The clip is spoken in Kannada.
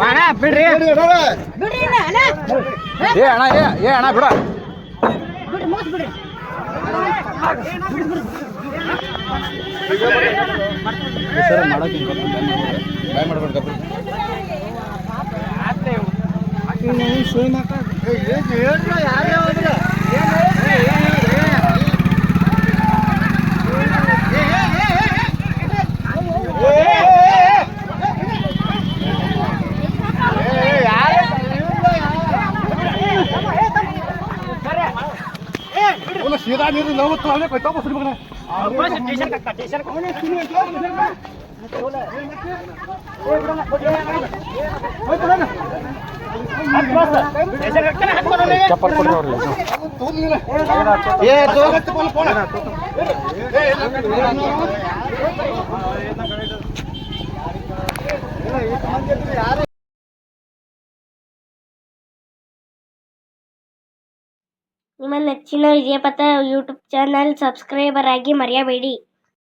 ಅಣ್ಣ ಬಿಡ್ರಿ ಏ ಅಣ್ಣ ಏ ಏ ಅಣ್ಣ ಬಿಡ ಸರ್ ಮಾಡೋಕೆ ಬಾಯ್ ಮಾಡ್ಬೇಡ ಸೀದಾ ನೀರು ನಾವು ತೊಗೊಳ್ಳೆ ಕೊಯ್ತಾ ಬಸ್ರಿ ಮಗನ ಚಪ್ಪಲ್ ಅವ್ರಿಗೆ ಏ ನಿಮ್ಮ ನೆಚ್ಚಿನ ವಿಜಯಪಥ ಯೂಟ್ಯೂಬ್ ಚಾನಲ್ ಸಬ್ಸ್ಕ್ರೈಬರ್ ಆಗಿ ಮರೆಯಬೇಡಿ